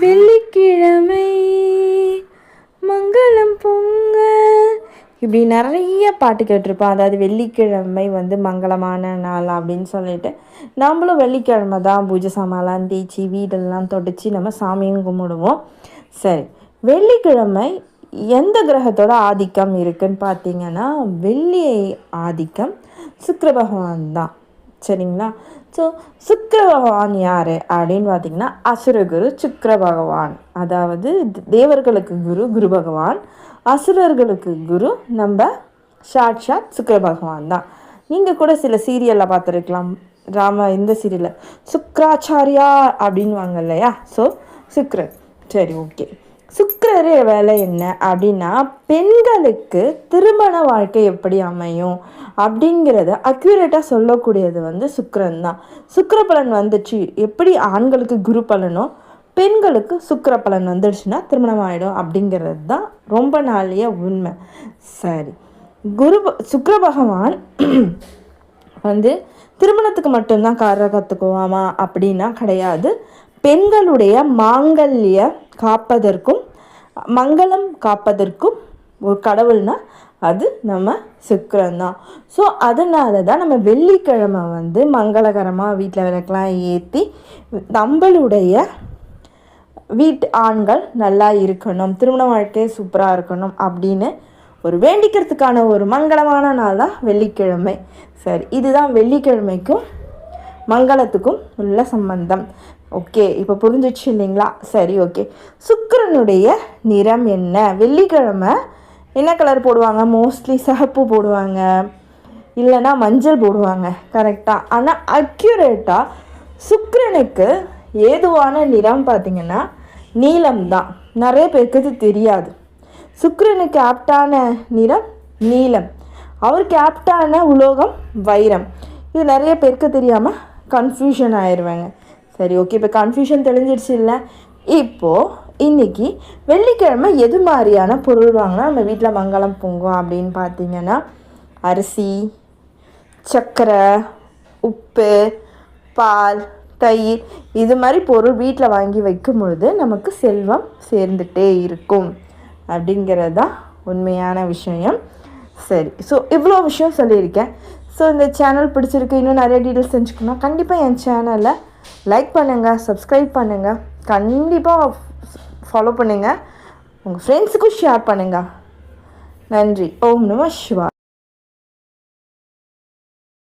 வெள்ளிக்கிழமை மங்களம் பொங்க இப்படி நிறைய பாட்டு கேட்டிருப்போம். அதாவது வெள்ளிக்கிழமை வந்து மங்களமான நாள் அப்படின்னு சொல்லிட்டு நம்மளும் வெள்ளிக்கிழமை தான் பூஜை சாமான்லாம் தேய்ச்சி வீடெல்லாம் தொடச்சி நம்ம சாமியும் கும்பிடுவோம். சரி வெள்ளிக்கிழமை எந்த கிரகத்தோட ஆதிக்கம் இருக்குன்னு பார்த்தீங்கன்னா வெள்ளி ஆதிக்கம் சுக்கர பகவான் தான். சரிங்களா? ஸோ சுக்கர பகவான் யார் அப்படின்னு பார்த்தீங்கன்னா அசுரகுரு சுக்கர பகவான் அதாவது தேவர்களுக்கு குரு குரு பகவான். அசுரர்களுக்கு குரு நம்ம சாட்சாத் சுக்கர பகவான் தான். நீங்கள் கூட சில சீரியலில் பார்த்துருக்கலாம். ராம இந்த சீரியலில் சுக்ராச்சாரியா அப்படின்வாங்க இல்லையா? ஸோ சுக்ரன் சரி ஓகே. சுக்கிரரே வேலை என்ன? அப்படின்னா பெண்களுக்கு திருமண வாழ்க்கை எப்படி அமையும்? அப்படிங்கிறத அக்யூரேட்டாக சொல்லக்கூடியது வந்து சுக்கரன் தான். சுக்கர பலன் வந்துச்சு. எப்படி ஆண்களுக்கு குரு பலனோ பெண்களுக்கு சுக்கர பலன் வந்துடுச்சுன்னா திருமணம் ஆகிடும் அப்படிங்கிறது தான் ரொம்ப நாளைய உண்மை. சரி. குரு சுக்கர பகவான் வந்து திருமணத்துக்கு மட்டும்தான் காரகத்துக்குவாமா அப்படின்னா கிடையாது. பெண்களுடைய மாங்கல்ய காப்பதற்கும் மங்களம் காப்பதற்கும் ஒரு கடவுள்னா அது நம்ம சுக்கரன் தான் ஸோ அதனால தான் நம்ம வெள்ளிக்கிழமை வந்து மங்களகரமாக வீட்டில் விளக்கெலாம் ஏற்றி நம்மளுடைய வீட்டு ஆண்கள் நல்லா இருக்கணும் திருமண வாழ்க்கை சூப்பராக இருக்கணும் அப்படின்னு ஒரு வேண்டிக்கிறதுக்கான ஒரு மங்களமான நாள் தான் வெள்ளிக்கிழமை. சரி இதுதான் வெள்ளிக்கிழமைக்கும் மங்களத்துக்கும் உள்ள சம்பந்தம். ஓகே இப்போ புரிஞ்சிச்சு இல்லைங்களா? சரி ஓகே சுக்கரனுடைய நிறம் என்ன? வெள்ளிக்கிழமை என்ன கலர் போடுவாங்க? மோஸ்ட்லி சிகப்பு போடுவாங்க. இல்லைன்னா மஞ்சள் போடுவாங்க கரெக்டாக ஆனால் அக்யூரேட்டாக சுக்கரனுக்கு ஏதுவான நிறம் பார்த்தீங்கன்னா நீலம் தான். நிறைய பேருக்கு இது தெரியாது. சுக்கரனுக்கு ஆப்டான நிறம் நீலம். அவருக்கு ஆப்டான உலோகம் வைரம். இது நிறைய பேருக்கு தெரியாமல் கன்ஃபியூஷன் ஆயிடுவாங்க சரி ஓகே இப்போ கன்ஃபியூஷன் தெளிஞ்சிடுச்சு இல்லை இப்போது இன்னைக்கு வெள்ளிக்கிழமை எது மாதிரியான பொருள் வாங்கினா நம்ம வீட்டில் மங்களம் பொங்கும் அப்படின்னு பார்த்தீங்கன்னா அரிசி சர்க்கரை உப்பு பால் தயிர் இது மாதிரி பொருள் வீட்டில் வாங்கி வைக்கும் பொழுது நமக்கு செல்வம் சேர்ந்துட்டே இருக்கும் அப்படிங்கிறது தான் உண்மையான விஷயம். சரி ஸோ இவ்வளோ விஷயம் சொல்லியிருக்கேன். ஸோ இந்த சேனல் பிடிச்சிருக்கு இன்னும் நிறைய டீட்டெயில்ஸ் தெரிஞ்சுக்கணும் கண்டிப்பாக என் சேனலை லைக் பண்ணுங்கள் சப்ஸ்கிரைப் பண்ணுங்கள் கண்டிப்பாக ஃபாலோ பண்ணுங்கள் உங்கள் ஃப்ரெண்ட்ஸுக்கும் ஷேர் பண்ணுங்கள் நன்றி. ஓம் நம சிவா